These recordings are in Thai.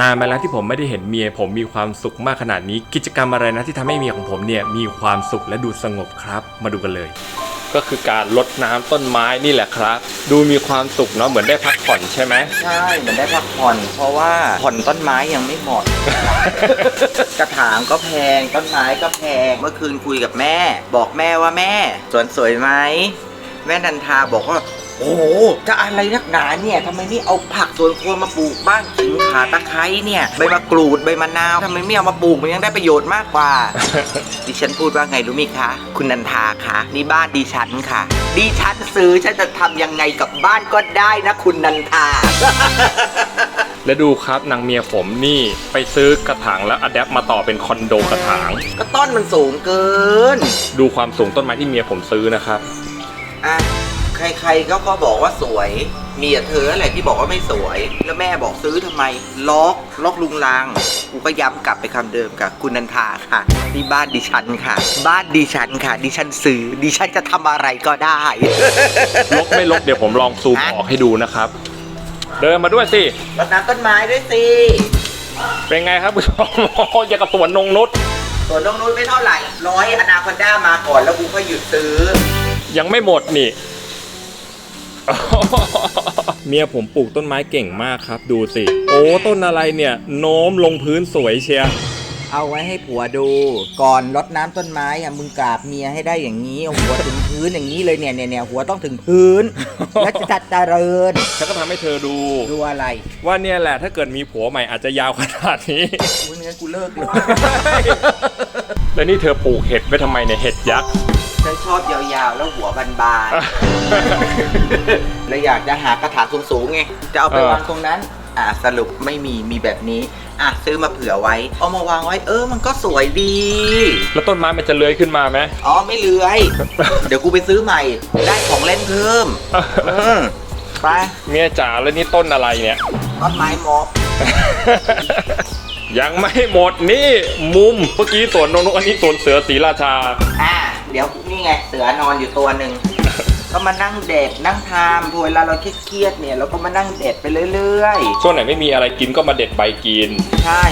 นานมาแล้วที่ผมไม่ได้เห็นเมีย ผมมีความสุขมากขนาดนี้ กิจกรรมอะไรนะที่ทำให้เมียของผมเนี่ยมีความสุขและดูสงบครับ มาดูกันเลย ก็คือการรดน้ำต้นไม้นี่แหละครับ ดูมีความสุขเนาะเหมือนได้พักผ่อนใช่ไหมใช่เหมือนได้พักผ่อนเพราะว่าผ่อนต้นไม้ยังไม่หมด กระถางก็แพงต้นไม้ก็แพงเมื่อคืนคุยกับแม่ บอกแม่ว่าแม่สวนสวยไหมแม่นันทาบอกว่าโอ้โห จะอะไรนักหนาเนี่ยทำไมไม่เอาผักสวนครัวมาปลูกบ้างขิงขาตะไคร้เนี่ย ใบมะกรูดใบมะนาวทำไมไม่เอามาปลูกมันยังได้ประโยชน์มากกว่า ดิฉันพูดว่าไงรู้ไหมคะ คุณนันทาคะนี่บ้านดิฉันค่ะ ดิฉันซื้อฉันจะทำยังไงกับบ้านก็ได้นะคุณนันทา และดูครับนางเมียผมนี่ไปซื้อกระถางแล้วอัดแอปมาต่อเป็นคอนโดกระถาง ก็ต้นมันสูงเกิน ดูความสูงต้นไม้ที่เมียผมซื้อนะครับ อะ ใครๆก็ก็บอกว่าสวย มีแต่เธออะไรที่บอกว่าไม่สวย แล้วแม่บอกซื้อทำไม ล็อก ล็อกลุงลังกูก็ย้ำกลับไปคำเดิมกับคุณนันทาค่ะนี่บ้านดิฉันค่ะ บ้านดิฉันค่ะ ดิฉันซื้อ ดิฉันจะทำอะไรก็ได้ลกไม่ลกเดี๋ยวผมลองซูมออกให้ดูนะครับ เดินมาด้วยสิ รดน้ำต้นไม้ด้วยสิ เป็นไงครับผู้ชมอย่างกับสวนนงนุษส่วนน้องนุ้ยไม่เท่าไหร่ ร้อยอนาคอนด้ามาก่อนแล้วกูก็หยุดซื้อ ยังไม่หมดนี่ เมียผมปลูกต้นไม้เก่งมากครับ ดูสิ โอ้ต้นอะไรเนี่ย โน้มลงพื้นสวยเชียร์เอาไว้ให้ผัวดู ก่อนรดน้ำต้นไม้อะมึงกราบเมียให้ได้อย่างนี้เอาหัวถึงพื้นอย่างนี้เลยเนี่ยเนี่ยเนี่ยหัวต้องถึงพื้น แล้วจะจัดเจริญฉันก็ทำให้เธอดู ดูอะไรว่าเนี่ยแหละถ้าเกิดมีผัวใหม่อาจจะยาวขนาดนี้กูงั้นกูเลิกเลย แล้วนี่เธอปลูกเห็ดไว้ทำไมเนี่ยเห็ดยักษ์ ฉันชอบยาวๆ แล้วหัวบานๆ แล้วอยากจะหากระถางสูงๆไง จะเอาไปเออวางตรงนั้น อะสรุปไม่มีมีแบบนี้ อะซื้อมาเผื่อไว้ เอามาวางไว้ เออ มันก็สวยดี แล้วต้นไม้มันจะเลื้อยขึ้นมาไหมอ๋อ ไม่เลื้อย เดี๋ยวกูไปซื้อใหม่ ได้ของเล่นเพิ่มอืมไป เมียจ๋าแล้วนี่ต้นอะไรเนี่ย ต้นไม้ม็อบยังไม่หมดนี่มุมเมื่อกี้สวนนงนุษอันนี้สวนเสือศรีราชา อะ เดี๋ยวนี่ไงเสือนอนอยู่ตัวหนึ่ง ก็มานั่งเด็ดนั่งทามพอเวลาเราเครียดๆเนี่ยเราก็มานั่งเด็ดไปเรื่อยๆช่วงไหนไม่มีอะไรกินก็มาเด็ดใบกินใช่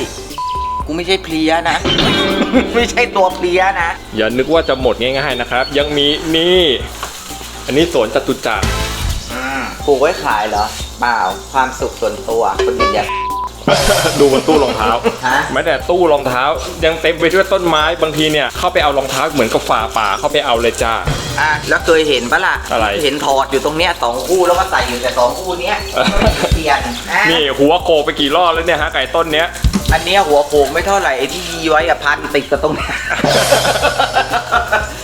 กูไม่ใช่เพลียนะ ไม่ใช่ตัวเพลียนะ อย่านึกว่าจะหมดง่ายๆนะครับ ยังมีนี่ อันนี้สวนจตุจักร ปลูกไว้ขายเหรอ เปล่า ความสุขส่วนตัวคนอื่นอย่า ดูบนตู้รองเท้าฮะ แม้แต่ตู้รองเท้า ยังเต็มไปด้วยต้นไม้บางทีเนี่ยเข้าไปเอารองเท้าเหมือนกับฝ่าป่าเข้าไปเอาเลยจ้า อะแล้วเคยเห็นปะล่ะอะไร เห็นถอดอยู่ตรงเนี้ยสองคู่แล้วก็ใส่อยู่แต่สองคู่เนี้ยเปลี่ยนอะนี่หัวโกไปกี่รอบแล้วเนี่ยฮะไก่ต้นเนี้ย อันเนี้ยหัวโขงไม่เท่าไหร่ไอ้ที่ยีไว้อะพันติดกับตรงเนี้ย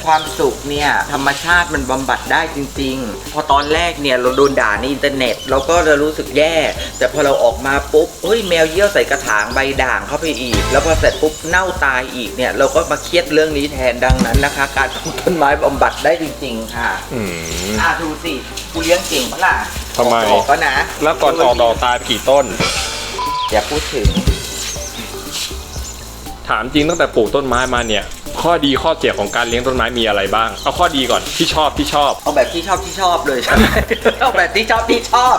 ความสุขเนี่ยธรรมชาติมันบำบัดได้จริง ๆ พอตอนแรกเนี่ยเราโดนด่าในอินเทอร์เน็ต เราก็จะรู้สึกแย่ แต่พอเราออกมาปุ๊บเฮ้ยแมวเยี่ยวใส่กระถางใบด่างเข้าไปอีก แล้วพอเสร็จปุ๊บเน่าตายอีกเนี่ยเราก็มาเครียดเรื่องนี้แทนดังนั้นนะคะ การปลูกต้นไม้บำบัดได้จริง ๆ ค่ะอืม อะดูสิกูเลี้ยงเก่งปะล่ะทำไม ออกก็นะ แล้วก่อนออกดอกตายไปกี่ต้น อย่าพูดถึงถามจริงตั้งแต่ปลูกต้นไม้มาเนี่ย ข้อดีข้อเสียของการเลี้ยงต้นไม้มีอะไรบ้าง เอาข้อดีก่อนที่ชอบที่ชอบ เอาแบบที่ชอบที่ชอบเลยใช่ไหมเอาแบบที่ชอบที่ชอบ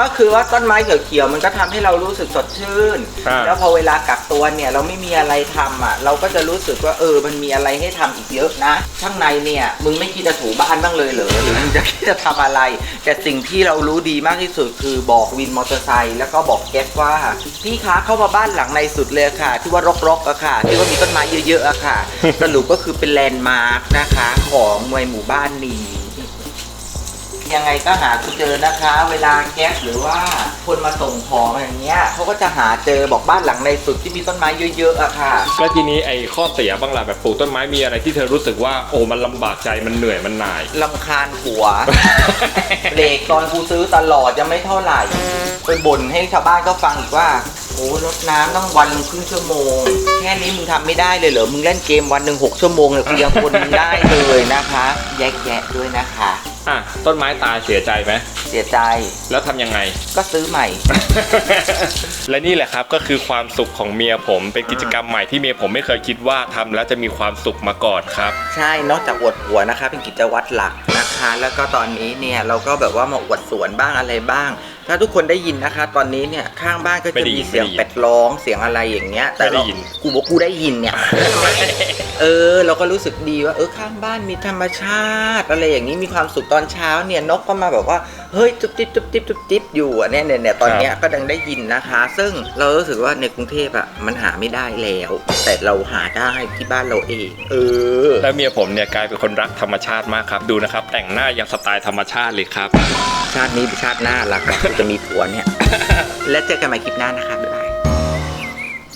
ก็คือว่าต้นไม้เขียวๆมันก็ทำให้เรารู้สึกสดชื่น อ่า แล้วพอเวลากักตัวเนี่ยเราไม่มีอะไรทำอะ เราก็จะรู้สึกว่าเออ มันมีอะไรให้ทำอีกเยอะนะ ข้างในเนี่ย มึงไม่คิดจะถูบ้านบ้างเลยเหรอหรือมึงจะคิดจะทำอะไร แต่สิ่งที่เรารู้ดีมากที่สุดคือบอกวินมอเตอร์ไซค์แล้วก็บอกแก๊สว่า พี่คะเข้ามาบ้านหลังในสุดเลยค่ะ ที่ว่ารกๆอะค่ะ ที่ว่ามีต้นไม้เยอะๆอะค่ะ สรุปก็คือเป็นแลนด์มาร์กนะคะ ของมวยหมู่บ้านนี้ ยังไงก็หากูเจอนะคะ เวลาแก๊สหรือว่าคนมาส่งของอย่างเงี้ยเขาก็จะหาเจอบอกบ้านหลังในสุดที่มีต้นไม้เยอะๆอะค่ะ แล้วทีนี้ไอ้ข้อเสียบ้างล่ะแบบปลูกต้นไม้มีอะไรที่เธอรู้สึกว่าโอ้มันลำบากใจมันเหนื่อยมันหน่าย ลำคาญผัว เบรกตอนกูซื้อตลอดยังไม่เท่าไหร่ไปบ่นให้ชาวบ้านก็ฟังอีกว่า โอ้รดน้ำต้องวันหนึ่งครึ่งชั่วโมง แค่นี้มึงทำไม่ได้เลยเหรอ มึงเล่นเกมวันหนึ่งหกชั่วโมงเลยกูยังคนมึงได้เลยนะคะ แยกแยะด้วยนะคะ อะต้นไม้ตายเสียใจไหมเสียใจ แล้วทำยังไง ก็ซื้อใหม่ และนี่แหละครับก็คือความสุขของเมียผมเป็นกิจกรรมใหม่ที่เมียผมไม่เคยคิดว่าทำแล้วจะมีความสุขมาก่อนครับ ใช่นอกจากอวดหัวนะคะ เป็นกิจวัตรหลักนะคะ แล้วก็ตอนนี้เนี่ยเราก็แบบว่ามาอวดสวนบ้างอะไรบ้างถ้าทุกคนได้ยินนะคะ ตอนนี้เนี่ยข้างบ้านก็ไม่จะได้ยิมีนเสียงไม่ได้ยินเป็ดร้องเสียงอะไรอย่างเงี้ย แต่ไม่ได้เรายินกูบอกกูได้ยินเนี่ยเออ เราก็รู้สึกดีว่า เออข้างบ้านมีธรรมชาติ อะไรอย่างนี้มีความสุขตอนเช้าเนี่ยนกก็มาแบบว่าเฮ้ยจุ๊บจิ๊บจุ๊บจิ๊บจุ๊บจิ๊บอยู่อะเนี่ยเนี่ยเนี่ยตอนเนี้ยก็ดังได้ยินนะคะ ซึ่งเรารู้สึกว่าในกรุงเทพอะมันหาไม่ได้แล้ว แต่เราหาได้ที่บ้านเราเอง เออ แล้วเมียผมเนี่ยกลายเป็นคนรักธรรมชาติมากครับดูนะครับ แต่งหน้ายังสไตล์ธรรมชาติเลยครับ ชาตินี้หรือชาติหน้าล่ะครับกูจะมีผัวเนี่ย และเจอกันใหม่คลิปหน้านะคะ